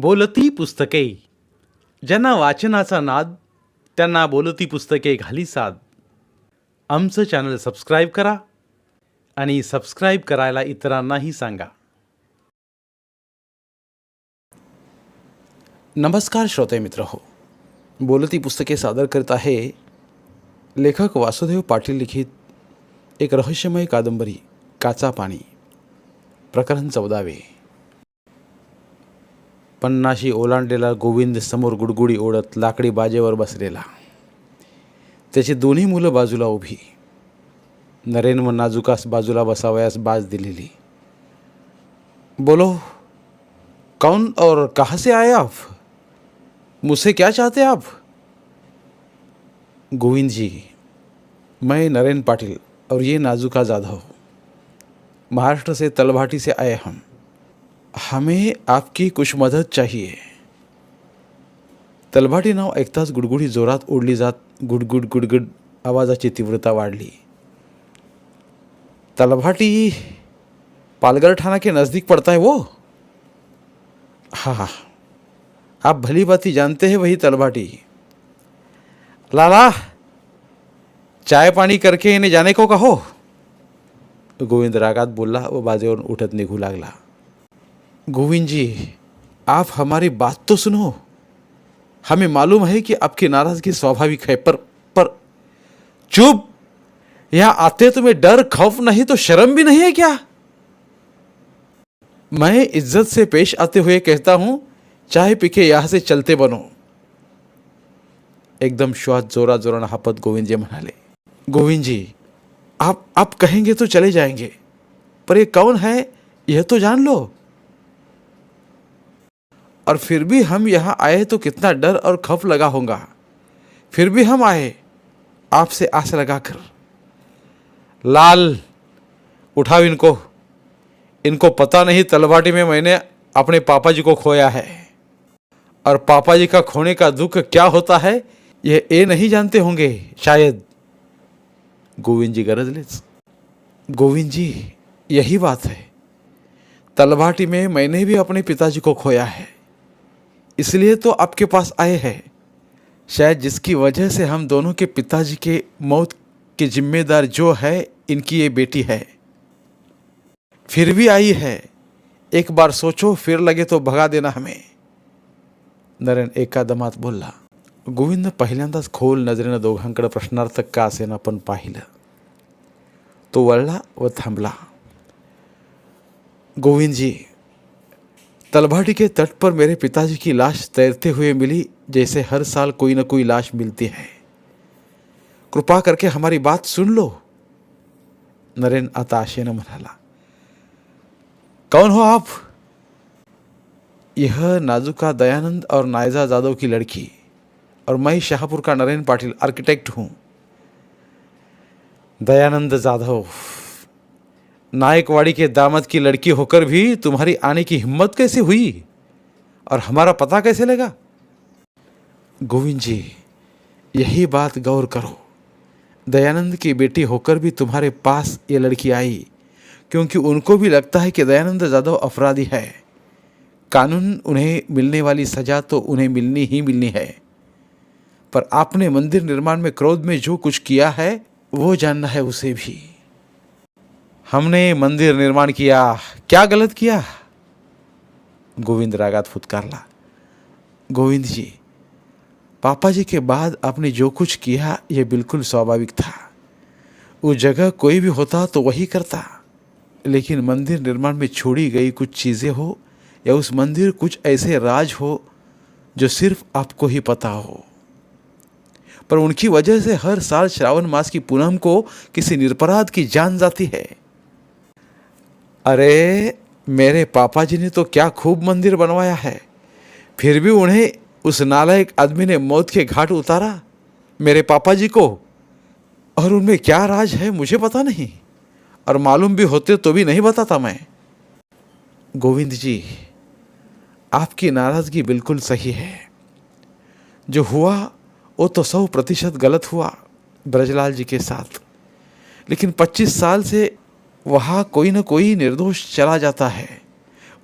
बोलती पुस्तके. ज्यांना वाचनाचा नाद त्यांना बोलती पुस्तके घाली साद. आमचं चॅनल सबस्क्राईब करा आणि सबस्क्राईब करायला इतरांनाही सांगा. नमस्कार श्रोते मित्र हो. बोलती पुस्तके सादर करत आहे लेखक वासुदेव पाटील लिखित एक रहस्यमय कादंबरी काचा पाणी प्रकरण चौदावे. पन्नाशी ओलांडलेला गोविंद समोर गुडगुडी ओढत लाकडी बाजेवर बसलेला. त्याची दोन्ही मुलं बाजूला उभी. नरेन व नाजुकास बाजूला बसावयास बाज दिलेली. बोलो कौन और कहाँ से आए आप? मुझसे क्या चाहते आप? गोविंद जी मैं नरेन पाटिल और ये नाजुका जाधव. महाराष्ट्र से तलभाटी से आए हम. हमें आपकी कुछ मदत चाहिए। तलभाटी नाव ऐकताच गुडगुडी जोरात ओढली जात गुडगुड गुडगुड आवाजाची तीव्रता वाढली। तलभाटी पालघर ठाणा के नज़दीक पड़ता है वो? हाँ हाँ. आप भली बाती जानते हैं वही तलभाटी। लाला चाय पाणी करके इन्हें जाने को कहो। गोविंद रागात बोलला व बाजेवरून उठत निघू लागला। गोविंद जी, आप हमारी बात तो सुनो। हमें मालूम है कि आपकी नाराज़गी स्वाभाविक है, पर पर चुप। यहाँ आते तुम्हें डर, खौफ नहीं तो शर्म भी नहीं है क्या? मैं इज़्ज़त से पेश आते हुए कहता हूँ, चाय पीके यहाँ से चलते बनो। एकदम श्वास जोरा जोरा हापत गोविंद जी म्हणाले गोविंद जी, आप आप कहेंगे तो चले जाएँगे, पर ये कौन है, यह तो जान लो। और फिर भी हम यहाँ आए तो कितना डर और खफ लगा होगा। फिर भी हम आए, आपसे आस लगाकर। लाल, उठाओ इनको। इनको पता नहीं तलवाटी में मैंने अपने पापा जी को खोया है। और पापा जी का खोने का दुख क्या होता है यह ए नहीं जानते होंगे शायद। गोविंद जी गरज ले। गोविंद जी, यही बात है। तलभाटी में मैंने भी अपने पिताजी को खोया है। इसलिए तो आपके पास आए हैं। शायद जिसकी वजह से हम दोनों के पिताजी के मौत के जिम्मेदार जो है, इनकी ये बेटी है। फिर भी आई है। एक बार सोचो, फिर लगे तो भगा देना हमें। नरेन एका दमात बोलला गोविंद, पहिल्यांदाच खोल नजरेनं दोघांकडे प्रश्नार्थक का असेना पण पाहिलं? तो वळला व थांबला. गोविंद जी तलभाटी के तट पर मेरे पिताजी की लाश तैरते हुए मिली, जैसे हर साल कोई ना कोई लाश मिलती है। कृपा करके हमारी बात सुन लो। नरेन आता आशेनं म्हणाला कौन हो आप? यह नाजुका दयानंद और नायजा जादव की लड़की, और मैं शाहपुर का नरेन पाटिल आर्किटेक्ट हूँ। दयानंद जाधव। नायकवाड़ी के दामद की लड़की होकर भी तुम्हारी आने की हिम्मत कैसे हुई? और हमारा पता कैसे लगा? गोविंद जी, यही बात गौर करो। दयानंद की बेटी होकर भी तुम्हारे पास ये लड़की आई, क्योंकि उनको भी लगता है कि दयानंद जाधव अपराधी है। कानून उन्हें मिलने वाली सजा तो उन्हें मिलनी ही मिलनी है। पर आपने मंदिर निर्माण में क्रोध में जो कुछ किया है, वो जानना है उसे भी। हमने मंदिर निर्माण किया। क्या गलत किया? गोविंद रागात फुतकारला। गोविंद जी, पापा जी के बाद आपने जो कुछ किया यह बिल्कुल स्वाभाविक था। उस जगह कोई भी होता तो वही करता। लेकिन मंदिर निर्माण में छोड़ी गई कुछ चीज़ें हो, या उस मंदिर कुछ ऐसे राज हो, जो सिर्फ़ आपको ही पता हो। पर उनकी वजह से हर साल श्रावण मास की पूनम को किसी निरपराध की जान जाती है। अरे, मेरे पापा जी ने तो क्या खूब मंदिर बनवाया है। फिर भी उन्हें उस नालायक आदमी ने मौत के घाट उतारा, मेरे पापा जी को। और उनमें क्या राज है मुझे पता नहीं, और मालूम भी होते तो भी नहीं बताता मैं। गोविंद जी, आपकी नाराज़गी बिल्कुल सही है। जो हुआ, वो तो सौ प्रतिशत गलत हुआ, ब्रजलाल जी के साथ। लेकिन 25 साल से वहाँ कोई ना कोई निर्दोष चला जाता है।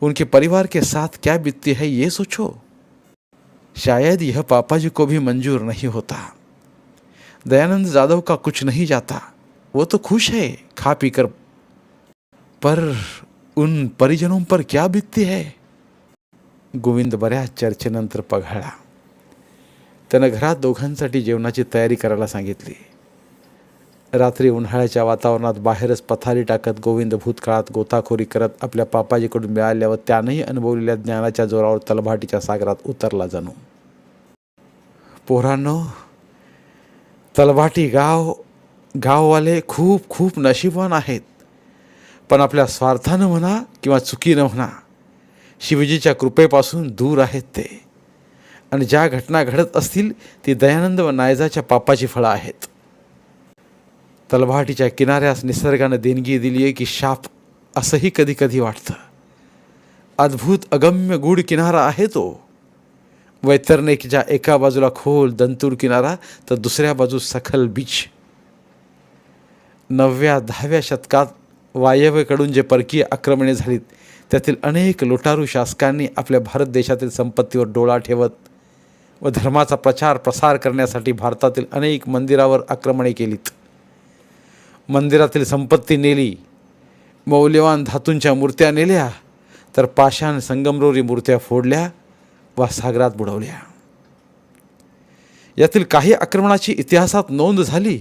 उनके परिवार के साथ क्या बीतती है ये सोचो। शायद यह पापा जी को भी मंजूर नहीं होता। दयानंद जादव का कुछ नहीं जाता। वो तो खुश है खा पी कर पर उन परिजनों पर क्या बीतती है? गोविंद बऱ्याच चर्चेनंतर पघाळा त्यानं घरात दोघांसाठी जेवणाची तयारी करायला सांगितली। रात्री उन्हाळ्याच्या वातावरणात बाहेरच पथारी टाकत गोविंद भूतकाळात गोताखोरी करत आपल्या पापाजीकडून मिळाल्या व त्यानंही अनुभवलेल्या ज्ञानाच्या जोरावर तलभाटीच्या सागरात उतरला जणू. पोरांनो तलभाटी गाव गाववाले खूप खूप नशीबवान आहेत. पण आपल्या स्वार्थानं म्हणा किंवा चुकीनं म्हणा शिवजीच्या कृपेपासून दूर आहेत ते. आणि ज्या घटना घडत असतील ती दयानंद व नायजाच्या पापाची फळं आहेत. तलभाटीच्या किनाऱ्यास निसर्गानं देणगी दिली आहे की शाप असंही कधी कधी वाटतं. अद्भुत अगम्य गूढ किनारा आहे तो. वैतरणिकच्या एका बाजूला खोल दंतूर किनारा तर दुसऱ्या बाजूस सखल बीच. नवव्या दहाव्या शतकात वायव्यकडून जे परकीय आक्रमणे झालीत त्यातील अनेक लुटारू शासकांनी आपल्या भारत देशातील संपत्तीवर डोळा ठेवत व धर्माचा प्रचार प्रसार करण्यासाठी भारतातील अनेक मंदिरावर आक्रमणे केलीत. मंदिरातील संपत्ती नेली मौल्यवान धातूंच्या मूर्त्या नेल्या तर पाषाण संगमरोरी मूर्त्या फोडल्या वा सागरात बुडवल्या. यातील काही आक्रमणाची इतिहासात नोंद झाली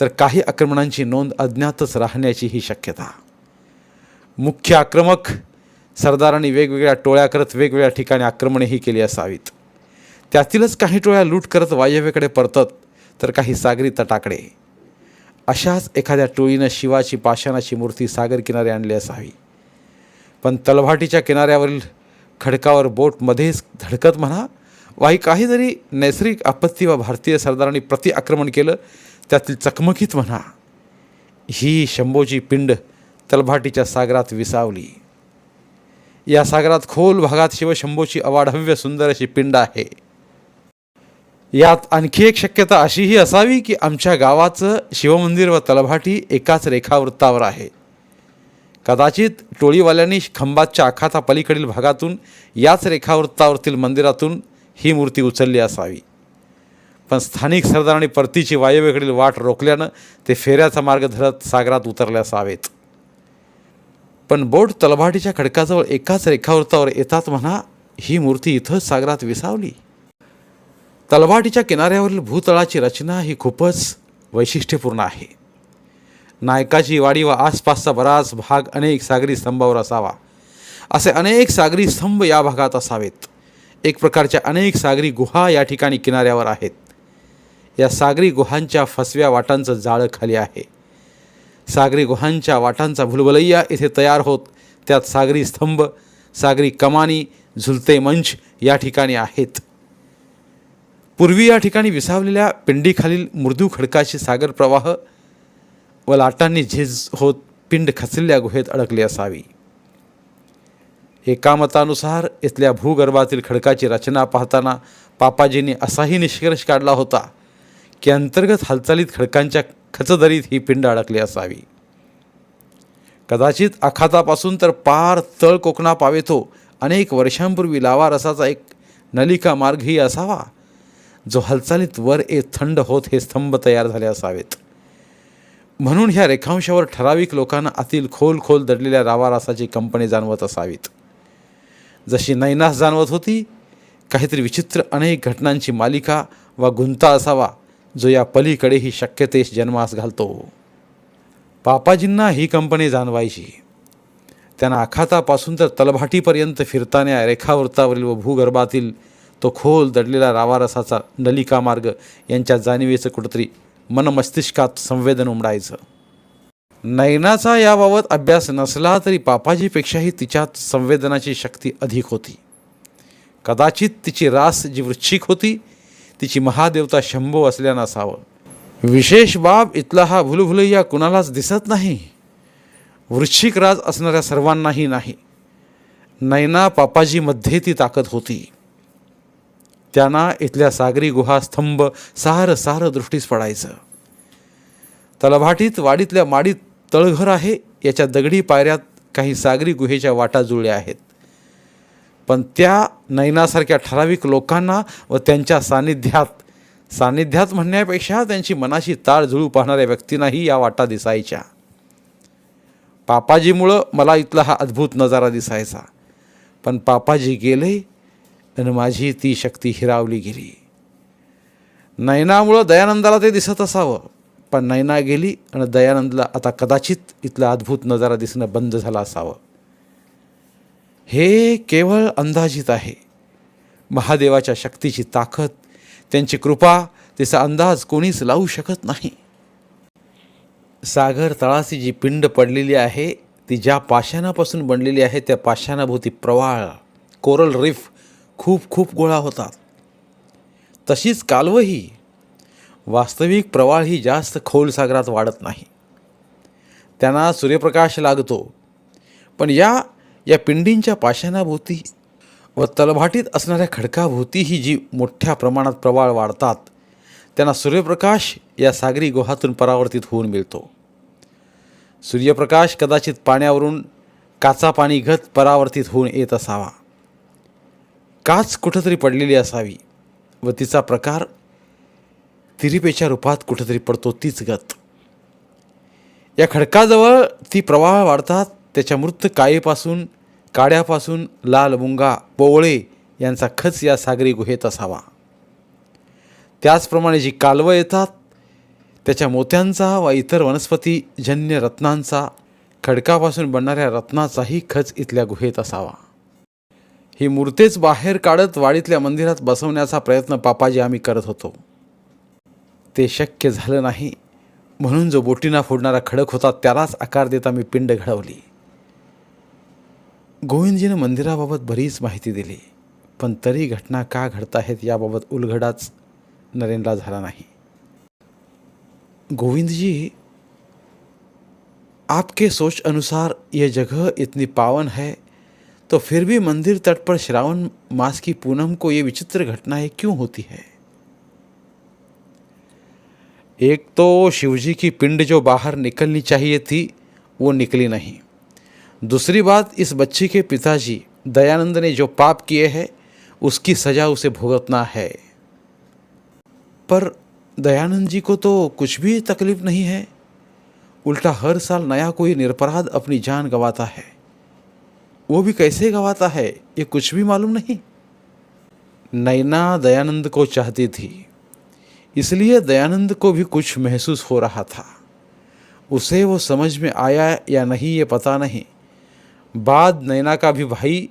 तर काही आक्रमणांची नोंद अज्ञातच राहण्याची ही शक्यता. मुख्य आक्रमक सरदारांनी वेगवेगळ्या टोळ्या करत वेगवेगळ्या ठिकाणी आक्रमणेही केली असावीत. त्यातीलच काही टोळ्या लूट करत वायव्येकडे परतत तर काही सागरी तटाकडे. अशाच एखाद्या टोळीनं शिवाची पाषाणाची मूर्ती सागर किनारे आणली असावी. पण तलभाटीच्या किनाऱ्यावरील खडकावर बोटमध्येच धडकत म्हणा वाही काहीतरी नैसर्गिक आपत्ती व भारतीय सरदारांनी प्रति आक्रमण केलं त्यातील चकमकीत म्हणा. ही शंभोजी पिंड तलभाटीच्या सागरात विसावली. या सागरात खोल भागात शिवशंभोची अवाढव्य सुंदर अशी पिंड आहे. यात आणखी एक शक्यता अशीही असावी की आमच्या गावाचं शिवमंदिर व तलभाटी एकाच रेखावृत्तावर आहे. कदाचित टोळीवाल्यांनी खंबातच्या आखाता पलीकडील भागातून याच रेखावृत्तावरतील मंदिरातून ही मूर्ती उचलली असावी. पण स्थानिक सरदारांनी परतीची वायव्येकडील वाट रोखल्यानं ते फेऱ्याचा मार्ग धरत सागरात उतरले असावेत. पण बोट तलभाटीच्या खडकाजवळ एकाच रेखावृत्तावर येतात म्हणा ही मूर्ती इथंच सागरात विसावली. तलवाटीच्या किनाऱ्यावरील भूतळाची रचना ही खूपच वैशिष्ट्यपूर्ण आहे. नायकाची वाडी व आसपासचा बराच भाग अनेक सागरी स्तंभावर असावा. असे अनेक सागरी स्तंभ या भागात असावेत. एक प्रकारच्या अनेक सागरी गुहा या ठिकाणी किनाऱ्यावर आहेत. या सागरी गुहांच्या फसव्या वाटांचं जाळं खाली आहे. सागरी गुहांच्या वाटांचा भुलभुलैया इथे तयार होत त्यात सागरी स्तंभ सागरी कमानी झुलते मंच या ठिकाणी आहेत. पूर्वी या ठिकाणी विसावलेल्या पिंडीखालील मृदू खडकाचे सागर प्रवाह व लाटांनी झिज होत पिंड खचलेल्या गुहेत अडकली असावी. एका मतानुसार इथल्या भूगर्भातील खडकाची रचना पाहताना पापाजींनी असाही निष्कर्ष काढला होता की अंतर्गत हालचालीत खडकांच्या खचदरीत ही पिंड अडकली असावी. कदाचित आखातापासून तर पार तळ कोकणा पावेतो अनेक वर्षांपूर्वी लावा रसाचा एक नलिका मार्गही असावा. जो हालचालीत वर ए थंड होत हे स्तंभ तयार झाले असावेत. म्हणून ह्या रेखांशावर ठराविक लोकांना आतील खोल खोल दडलेल्या रावारासाची कंपनी जाणवत असावीत. जशी नैनास जाणवत होती काहीतरी विचित्र अनेक घटनांची मालिका वा गुंता असावा जो या पलीकडेही शक्यतेस जन्मास घालतो. पापाजींना ही कंपनी जाणवायची. त्यांना आखातापासून तर तलभाटीपर्यंत फिरताना रेखावृत्तावरील व भूगर्भातील तो खोल दडलेला रावारसाचा नलिका मार्ग यांच्या जाणिवेचं कुठंतरी मनमस्तिष्कात संवेदन उमडायचं. नयनाचा याबाबत अभ्यास नसला तरी पापाजीपेक्षाही तिच्यात संवेदनाची शक्ती अधिक होती. कदाचित तिची रास जी वृच्छिक होती तिची महादेवता शंभो असल्यानं असावं. विशेष बाब इथला हा भुलभुलैया कुणालाच दिसत नाही. वृश्चिक राज असणाऱ्या सर्वांनाही नाही. नैना पापाजीमध्ये ती ताकद होती. त्यांना इथल्या सागरी गुहा स्तंभ सार सार दृष्टीस पडायचं. तलभाटीत वाडीतल्या माडीत तळघर आहे याच्या दगडी पायऱ्यात काही सागरी गुहेच्या वाटा जुळल्या आहेत. पण त्या नयनासारख्या ठराविक लोकांना व त्यांच्या सानिध्यात सानिध्यात म्हणण्यापेक्षा त्यांची मनाशी ताळ जुळू पाहणाऱ्या व्यक्तींनाही या वाटा दिसायच्या. पापाजीमुळं मला इथला हा अद्भुत नजारा दिसायचा. पण पापाजी गेले आणि माझी ती शक्ती हिरावली गेली. नयनामुळं दयानंदाला ते दिसत असावं. पण नयना गेली आणि दयानंदला आता कदाचित इथला अद्भुत नजारा दिसणं बंद झाला असावं. हे केवळ अंदाजित आहे. महादेवाच्या शक्तीची ताकद त्यांची कृपा तिचा अंदाज कोणीच लावू शकत नाही. सागर तळाशी जी पिंड पडलेली आहे ती ज्या पाषाणापासून बनलेली आहे त्या पाषाणाभोवती प्रवाळ कोरल रिफ खूप खूप गोळा होतात तशीच कालवही. वास्तविक प्रवाळ ही जास्त खोल सागरात वाढत नाही. त्यांना सूर्यप्रकाश लागतो. पण या या पिंडींच्या पाषाणाभोवती व तलभाटीत असणाऱ्या खडकाभोवती ही जी मोठ्या प्रमाणात प्रवाळ वाढतात त्यांना सूर्यप्रकाश या सागरी गुहातून परावर्तित होऊन मिळतो. सूर्यप्रकाश कदाचित पाण्यावरून काचा पाणी घत परावर्तित होऊन येत असावा. काच कुठंतरी पडलेली असावी व तिचा प्रकार तिरिपेच्या रूपात कुठंतरी पडतो तीच गत. या खडकाजवळ ती प्रवाह वाढतात त्याच्या मृत काळेपासून काड्यापासून लाल मुंगा पोवळे यांचा खच या सागरी गुहेत असावा. त्याचप्रमाणे जी कालवं येतात त्याच्या मोत्यांचा व इतर वनस्पतीजन्य रत्नांचा खडकापासून बनणाऱ्या रत्नाचाही खच इथल्या गुहेत असावा. ही मूर्तेच बाहेर काढत वाडीतल्या मंदिरात बसवण्याचा प्रयत्न पापाजी आम्ही करत होतो. ते शक्य झालं नाही. म्हणून जो बोटीना फोडणारा खडक होता त्यालाच आकार देता मी पिंड घडवली. गोविंदजीनं मंदिराबाबत बरीच माहिती दिली पण तरी घटना का घडत आहेत याबाबत उलगडाच नरेनला झाला नाही. गोविंदजी आपके सोच अनुसार यह जगह इतनी पावन है तो फिर भी मंदिर तट पर श्रावण मास की पूनम को ये विचित्र घटनाएँ क्यों होती है? एक तो शिवजी की पिंड जो बाहर निकलनी चाहिए थी, वो निकली नहीं। दूसरी बात, इस बच्ची के पिताजी दयानंद ने जो पाप किए हैं, उसकी सजा उसे भुगतना है। पर दयानंद जी को तो कुछ भी तकलीफ़ नहीं है। उल्टा हर साल नया कोई निरपराध अपनी जान गंवाता है। वो भी कैसे गवाता है, ये कुछ भी मालूम नहीं। नैना दयानंद को चाहती थी, इसलिए दयानंद को भी कुछ महसूस हो रहा था। उसे वो समझ में आया या नहीं, ये पता नहीं। बाद नैना का भी भाई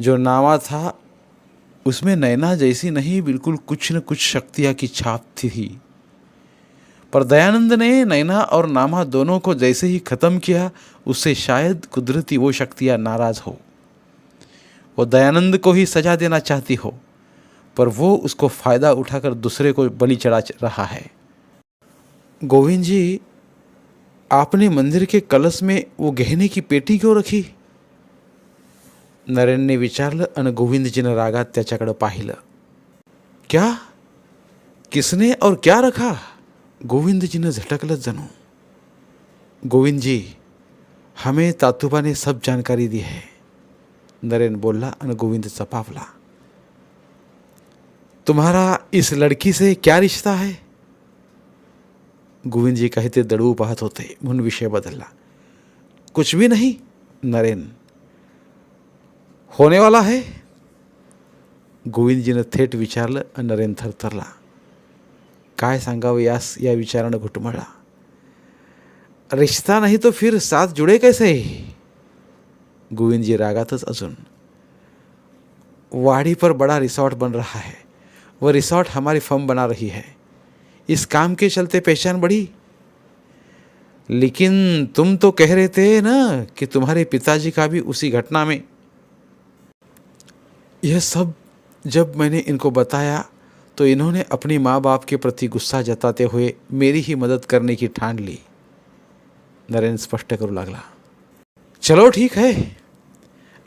जो नामा था, उसमें नैना जैसी नहीं, बिल्कुल कुछ न कुछ शक्तियाँ की छाप थी। पर दयानंद ने नैना और नामा दोनों को जैसे ही ख़त्म किया उससे शायद कुदरती वो शक्तियाँ नाराज़ हो। वो दयानंद को ही सजा देना चाहती हो, पर वो उसको फ़ायदा उठाकर दूसरे को बलि चढ़ा रहा है। गोविंद जी, आपने मंदिर के कलश में वो गहने की पेटी क्यों रखी? नरेनने विचारलं आणि गोविंदजीनं रागात त्याच्याकडं पाहिलं। क्या? किसने और क्या रखा? गोविंदजीनं झटकलंच जणू. गोविंद जी हमें तातुबा ने सब जानकारी दी है. नरेन बोलला आणि गोविंद चपावला. तुम्हारा इस लड़की से क्या रिश्ता है? गोविंद जी काहीतरी दडवू पाहत होते म्हणून विषय बदलला. कुछ भी नहीं नरेन. होने वाला है? गोविंदजीनं थेट विचारलं आणि नरेन थरथरला. काय सांगावं यास, या विचारानं घुटमळला. रिश्ता नहीं तो फिर साथ जुड़े कैसे? गोविंदजी रागातच अजून. वाड़ी पर बड़ा रिसोर्ट बन रहा है. वह रिसोर्ट हमारी फर्म बना रही है. इस काम के चलते पहचान बढ़ी। लेकिन तुम तो कह रहे थे ना कि तुम्हारे पिताजी का भी उसी घटना में। यह सब जब मैंने इनको बताया तो इन्होंने अपनी माँ बाप के प्रति गुस्सा जताते हुए मेरी ही मदद करने की ठान ली। नरेंद्र स्पष्ट करू लागला। चलो ठीक है।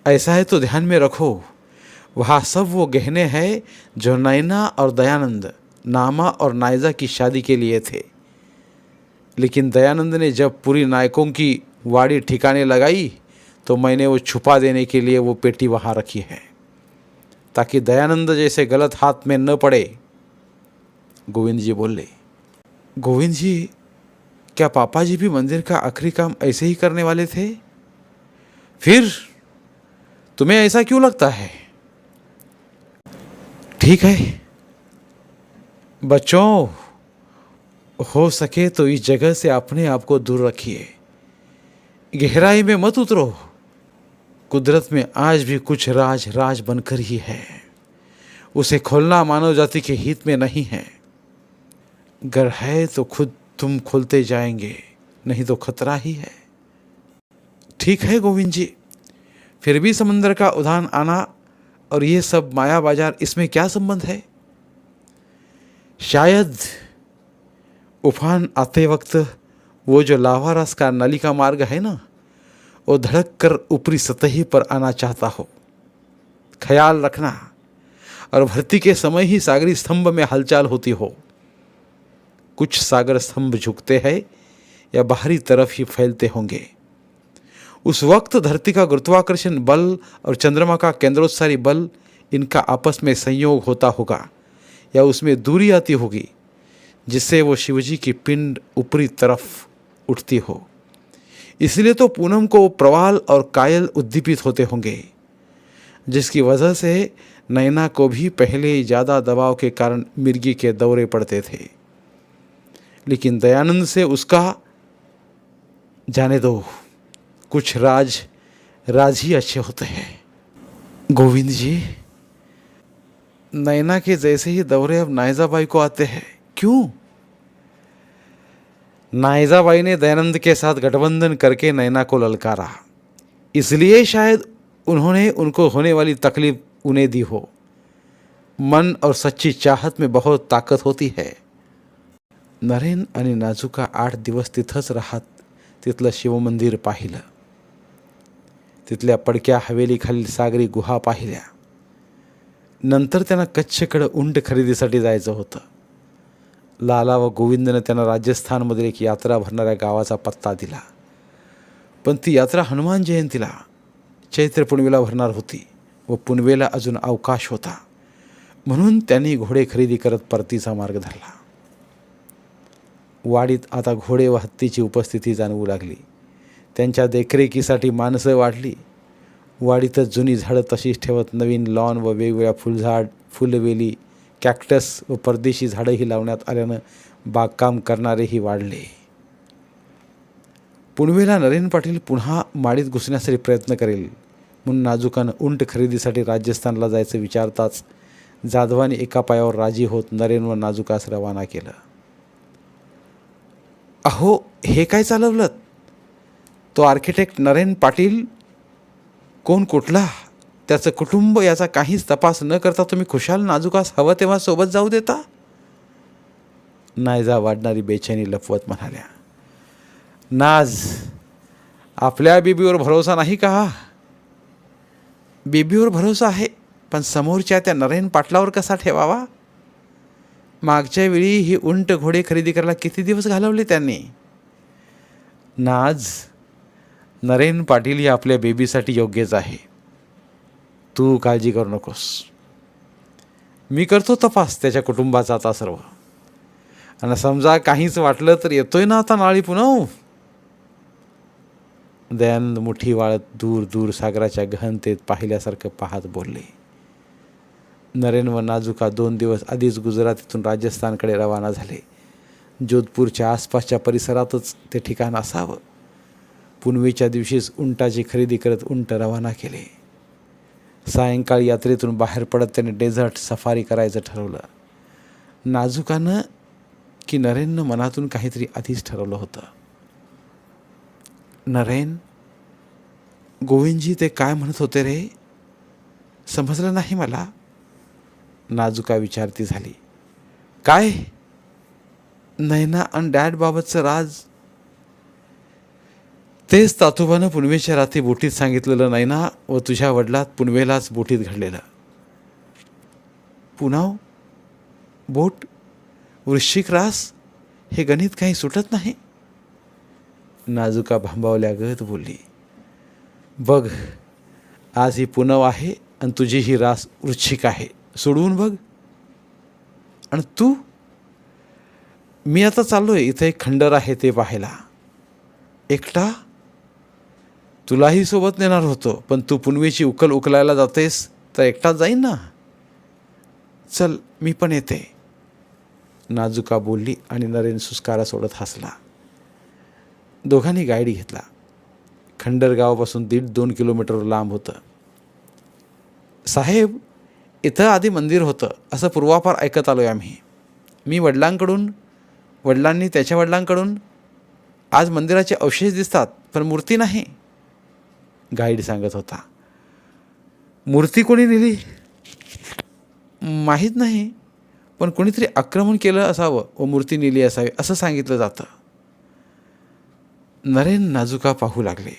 ऐसा है तो ध्यान में रखो। वहाँ सब वो गहने हैं जो नैना और दयानंद, नामा और नायजा की शादी के लिए थे। लेकिन दयानंद ने जब पूरी नायकों की वाड़ी ठिकाने लगाई तो मैंने वो छुपा देने के लिए वो पेटी वहाँ रखी है। ताकि दयानंद जैसे गलत हाथ में न पड़े गोविंद जी बोले गोविंद जी, क्या पापा जी भी मंदिर का आखिरी काम ऐसे ही करने वाले थे? फिर तुम्हें ऐसा क्यों लगता है? ठीक है। बच्चों, हो सके तो इस जगह से अपने आप को दूर रखिए। गहराई में मत उतरो। कुदरत में आज भी कुछ राज राज बनकर ही है। उसे खोलना मानव जाति के हित में नहीं है। अगर है तो खुद तुम खुलते जाएँगे, नहीं तो खतरा ही है। ठीक है गोविंद जी, फिर भी समंदर का उधान आना और ये सब माया बाज़ार, इसमें क्या संबंध है? शायद उफान आते वक्त वो जो लावा रस का नली का मार्ग है ना, वो धड़क कर ऊपरी सतही पर आना चाहता हो। ख्याल रखना, और भर्ती के समय ही सागरी स्तंभ में हलचल होती हो। कुछ सागर स्तंभ झुकते हैं या बाहरी तरफ़ ही फैलते होंगे। उस वक्त धरती का गुरुत्वाकर्षण बल और चंद्रमा का केंद्रोत्सारी बल इनका आपस में संयोग होता होगा या उसमें दूरी आती होगी, जिससे वो शिवजी की पिंड ऊपरी तरफ़ उठती हो। इसलिए तो पूनम को प्रवाल और कायल उद्दीपित होते होंगे, जिसकी वजह से नैना को भी पहले ज़्यादा दबाव के कारण मिर्गी के दौरे पड़ते थे। लेकिन दयानंद से उसका जाने दो। कुछ राज राज ही अच्छे होते हैं। गोविंद जी, नैना के जैसे ही दौरे अब नायजाबाई को आते हैं। क्यों? नायजाबाई ने दयानंद के साथ गठबंधन करके नैना को ललकारा। इसलिए शायद उन्होंने उनको होने वाली तकलीफ़ उन्हें दी हो। मन और सच्ची चाहत में बहुत ताकत होती है। नरेन आणि नाजुका आठ दिवस तिथंच राहत तिथलं शिवमंदिर पाहिलं. तिथल्या पडक्या हवेलीखालील सागरी गुहा पाहिल्या. नंतर त्यांना कच्छकडं उंट खरेदीसाठी जायचं होतं. लाला व गोविंदनं त्यांना राजस्थानमधील एक यात्रा भरणाऱ्या गावाचा पत्ता दिला. पण ती यात्रा हनुमान जयंतीला चैत्र पुणवेला भरणार होती व पुनवेला अजून अवकाश होता. म्हणून त्यांनी घोडे खरेदी करत परतीचा मार्ग धरला. वाडीत आता घोडे व हत्तीची उपस्थिती जाणवू लागली. त्यांच्या देखरेखीसाठी माणसं वाढली. वाडीतच जुनी झाडं तशीच ठेवत नवीन लॉन व वेगवेगळ्या फुलझाड फुलवेली कॅक्टस व परदेशी झाडंही लावण्यात आल्यानं बागकाम करणारेही वाढले. पुणवेला नरेंद्र पाटील पुन्हा माडीत घुसण्यासाठी प्रयत्न करेल म्हणून नाजुकानं उंट खरेदीसाठी राजस्थानला जायचं विचारताच जाधवाने एका पायावर राजी होत नरेन व नाजुकास रवाना केलं. अहो हे काय चालवलं तो आर्किटेक्ट नरेन पाटील? कोण कुठला? त्याचं कुटुंब याचा काहीच तपास न करता तुम्ही खुशाल नाजुकास हवं तेव्हा सोबत जाऊ देता? नायजा वाढणारी बेचैनी लपवत म्हणाल्या नाज आपल्या बीबीवर भरोसा नाही का? बीबीवर भरोसा आहे पण समोरच्या त्या नरेन पाटलावर कसा ठेवावा? मागच्या वेळी ही उंट घोडे खरेदी करायला किती दिवस घालवले त्यांनी? नाज नरेन पाटील ही आपल्या बेबीसाठी योग्यच आहे. तू काळजी करू नकोस. मी करतो तपास त्याच्या कुटुंबाचा आता सर्व. आणि समजा काहीच वाटलं तर येतोय ना आता नाळी पुन्हा दयानंद मुठी वाळत दूर दूर सागराच्या गहनतेत पाहिल्यासारखं पाहत बोलले. नरेन व नाजुका दोन दिवस आधीच गुजरातीतून राजस्थानकडे रवाना झाले. जोधपूरच्या आसपासच्या परिसरातच ते ठिकाण असावं. पुनवेच्या दिवशीच उंटाची खरेदी करत उंट रवाना केले. सायंकाळी यात्रेतून बाहेर पडत त्याने डेझर्ट सफारी करायचं ठरवलं. नाजुकानं की नरेननं मनातून काहीतरी आधीच ठरवलं होतं. नरेन गोविंदजी ते काय म्हणत होते रे? समजलं नाही मला. नाजुका विचारती झाली. काय? नैना आणि डॅड बाबतचं राज? तेच तातोबानं पुनवेच्या रात्री बोटीत सांगितलेलं नैना व तुझ्या वडिलात पुनवेलाच बोटीत घडलेलं. पुनाव? बोट? वृश्चिक रास? हे गणित काही सुटत नाही? नाजुका भांबावल्यागत बोलली. बघ आज ही पुनव आहे आणि तुझी ही रास वृच्छिक आहे. सोडवून बघ. आणि तू मी आता चाललो आहे इथं एक खंडर आहे ते पाहायला. एकटा? तुलाही सोबत नेणार होतो पण तू पुनवेची उकल उकलायला जातेस तर एकटा जाईन ना? चल मी पण येते. नाजुका बोलली आणि नरेन सुस्कारा सोडत हसला. दोघांनी गाईड घेतला. खंडर गावापासून दीड दोन किलोमीटर लांब होतं. साहेब इथं आधी मंदिर होतं असं पूर्वापार ऐकत आलो आहे आम्ही. मी वडिलांकडून वडिलांनी त्याच्या वडिलांकडून आज मंदिराचे अवशेष दिसतात पण मूर्ती नाही गाईड सांगत होता. मूर्ती कोणी नेली? माहीत नाही पण कोणीतरी आक्रमण केलं असावं व मूर्ती नेली असावी असं सांगितलं जातं. नरेन नाजुका पाहू लागले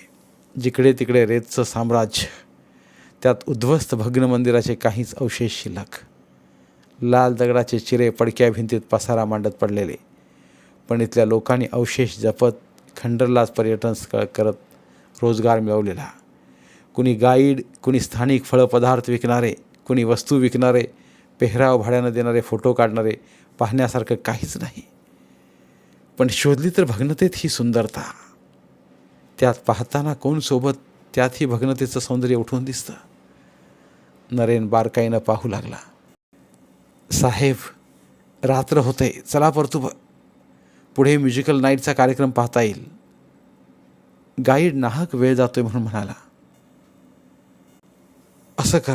जिकडे तिकडे रेतचं साम्राज्य त्यात उद्ध्वस्त भग्न मंदिराचे काहीच अवशेष शिल्लक. लाल दगडाचे चिरे पडक्या भिंतीत पसारा मांडत पडलेले. पण इथल्या लोकांनी अवशेष जपत खंडरलाच पर्यटन स्थळ करत रोजगार मिळवलेला. कुणी गाईड कुणी स्थानिक फळपदार्थ विकणारे कुणी वस्तू विकणारे पेहराव भाड्यानं देणारे फोटो काढणारे पाहण्यासारखं काहीच नाही. पण शोधली तर भग्नतेत ही सुंदरता. त्यात पाहताना कोण सोबत त्यात ही भग्नतेचं सौंदर्य उठून दिसतं? नरेन बारकाईनं पाहू लागला. साहेब रात्र होते चला परतू ब- पुढे म्युझिकल नाईटचा कार्यक्रम पाहता येईल. गाईड नाहक वेळ जातोय म्हणून म्हणाला. असं कर.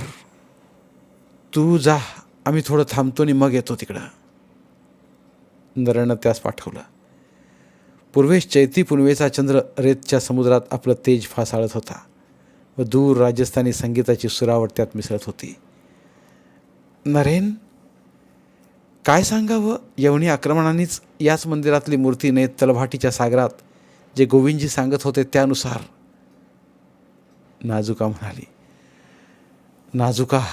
तू जा. आम्ही थोडं थांबतो आणि मग येतो तिकडं. नरेनं त्यास पाठवलं. पूर्वेश चैती पुनवेचा चंद्र रेतच्या समुद्रात आपलं तेज फासाळत होता. व दूर राजस्थानी संगीताची सुरावट त्यात मिसळत होती. नरेन काय सांगावं? यवनी आक्रमणानेच याच मंदिरातली मूर्तीने तलभाटीच्या सागरात जे गोविंदजी सांगत होते त्यानुसार. नाजुका म्हणाली नाजुका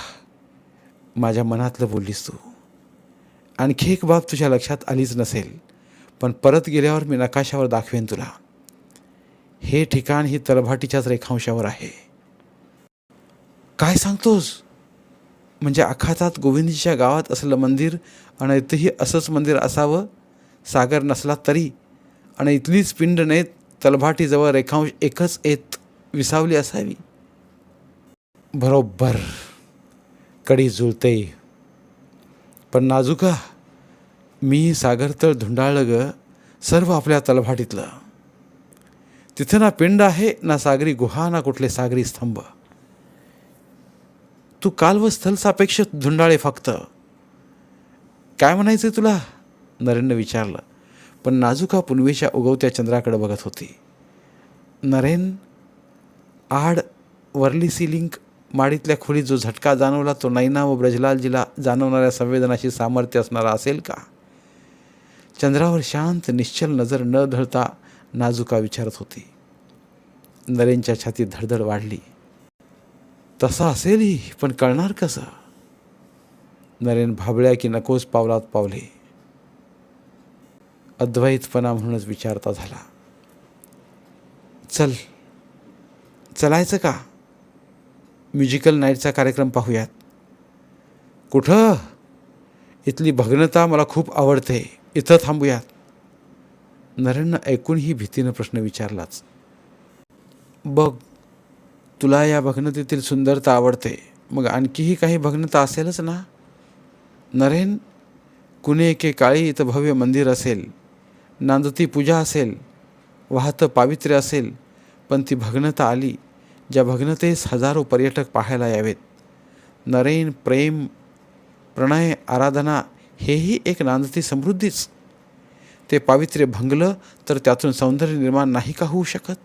माझ्या मनातलं बोललीस तू. आणखी एक बाब तुझ्या लक्षात आलीच नसेल पण परत गेल्यावर मी नकाशावर दाखवेन तुला. हे ठिकाण ही तलभाटीच्याच रेखांशावर आहे. काय सांगतोस? म्हणजे आखातात गोविंदजीच्या गावात असलं मंदिर आणि इथंही असंच मंदिर असावं? सागर नसला तरी. आणि इथलीच पिंड नेत तलभाटीजवळ रेखांश एकच येत विसावली असावी. बरोबर. कडी जुळते. पण नाजुका मी सागरतळ धुंडाळलं ग सर्व आपल्या तलभाटीतलं. तिथं ना पिंड आहे ना सागरी गुहा ना कुठले सागरी स्तंभ. तू काल व स्थल सापेक्ष धुंडाळे फक्त. काय म्हणायचं तुला? नरेननं विचारलं. पण नाजुका पुनवेच्या उगवत्या चंद्राकडे बघत होती. नरेन आड वरली सिलिंग माडीतल्या खोलीत जो झटका जाणवला तो नैना व ब्रजलालजीला जाणवणाऱ्या संवेदनाशी सामर्थ्य असणारा असेल का? चंद्रावर शांत निश्चल नजर न ढळता नाजुका विचारत होती. नरेनच्या छातीत धडधड वाढली. तसं असेलही पण कळणार कसं? नरेन भाबळ्या की नकोस पावलात पावले. अद्वैतपणा म्हणूनच विचारता झाला. चल चलायचं का? म्युझिकल नाईटचा कार्यक्रम पाहूयात. कुठं? इथली भग्नता मला खूप आवडते. इथं थांबूयात. नरेननं ऐकूनही भीतीनं प्रश्न विचारलाच. बघ तुला या भग्नतेतील सुंदरता आवडते. मग आणखीही काही भग्नता असेलच ना? नरेन कुणे एके काळी इथं भव्य मंदिर असेल. नांदती पूजा असेल. वाहतं पावित्र्य असेल. पण ती भग्नता आली ज्या भग्नतेस हजारो पर्यटक पाहायला यावेत. नरेन प्रेम प्रणय आराधना हेही एक नांदती समृद्धीच. ते पावित्र्य भंगलं तर त्यातून सौंदर्य निर्माण नाही का होऊ शकत?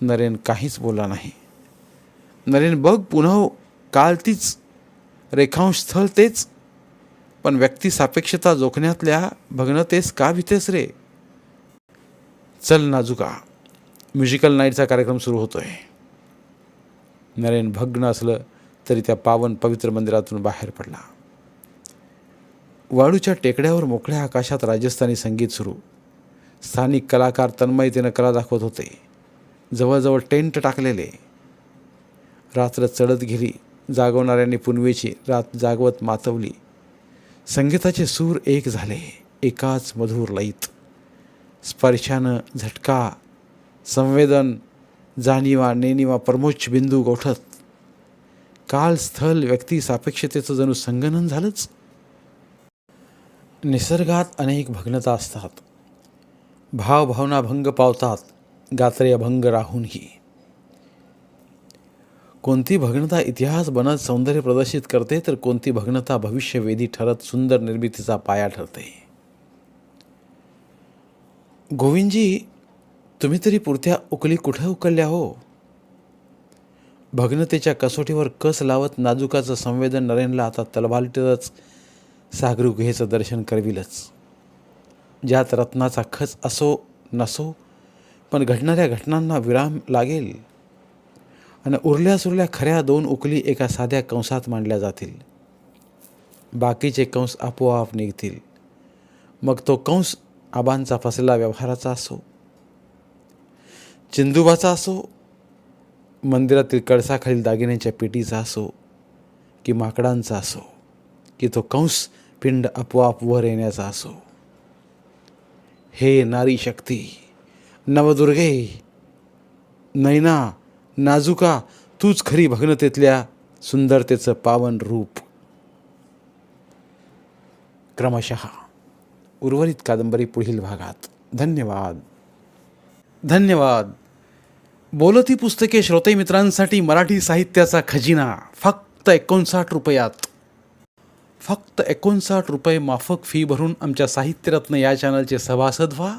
नरेन काहीच बोलला नाही. नरेन बघ पुन्हा काल तीच रेखांश स्थळ तेच पण व्यक्ती सापेक्षता जोखण्यातल्या भग्नतेस का भीतेस रे? चल नाजुका म्युझिकल नाईटचा कार्यक्रम सुरू होतोय. नरेन भग्न असलं तरी त्या पावन पवित्र मंदिरातून बाहेर पडला. वाळूच्या टेकड्यावर मोकळ्या आकाशात राजस्थानी संगीत सुरू. स्थानिक कलाकार तन्मयतेनं कला दाखवत होते. जवळजवळ टेंट टाकलेले. रात्र चढत गेली. जागवणाऱ्यांनी पुनवेची रात जागवत मातवली. संगीताचे सूर एक झाले. एकाच मधुर लयीत. स्पर्शानं झटका. संवेदन. जाणीवा नेणीवा प्रमोच बिंदू गोठत. काल स्थल व्यक्ती सापेक्षतेचं जणू संगनन झालंच. निसर्गात अनेक भग्नता असतात. भावभावना भंग पावतात. गात्रे अभंग राहूनही. कोणती भग्नता इतिहास बनत सौंदर्य प्रदर्शित करते तर कोणती भग्नता भविष्यवेधी ठरत सुंदर निर्मितीचा पाया ठरते. गोविंदजी तुम्ही तरी पुरत्या उकली कुठं उकलल्या हो? भग्नतेच्या कसोटीवर कस लावत नाजुकाचं संवेदन नरेनला आता तलभालटच सागरू गुहेचं दर्शन करविलच. ज्यात रत्नाचा खच असो नसो पण घडणाऱ्या घटनांना विराम लागेल. आणि उरल्या सुरल्या खऱ्या दोन उकली एका साध्या कंसात मांडल्या जातील. बाकीचे कंस आपोआप निघतील. मग तो कंस आबांचा फसलेला व्यवहाराचा असो चिंदुबाचा असो मंदिरातील कळसाखालील दागिन्यांच्या पेटीचा असो की माकडांचा असो की तो कंस पिंड आपोआप वर येण्याचा असो. हे नारी शक्ती. नवदुर्गे नैना नाजुका तूच खरी भग्नतेतल्या सुंदरतेचं पावन रूप. क्रमशः उर्वरित कादंबरी पुढील भागात. धन्यवाद. धन्यवाद. बोलती पुस्तके श्रोते मित्रांसाठी मराठी साहित्याचा खजिना. फक्त एकोणसाठ रुपयात. फक्त एकोणसाठ रुपये माफक फी भरून आमच्या साहित्यरत्न या चॅनलचे सभासद व्हा.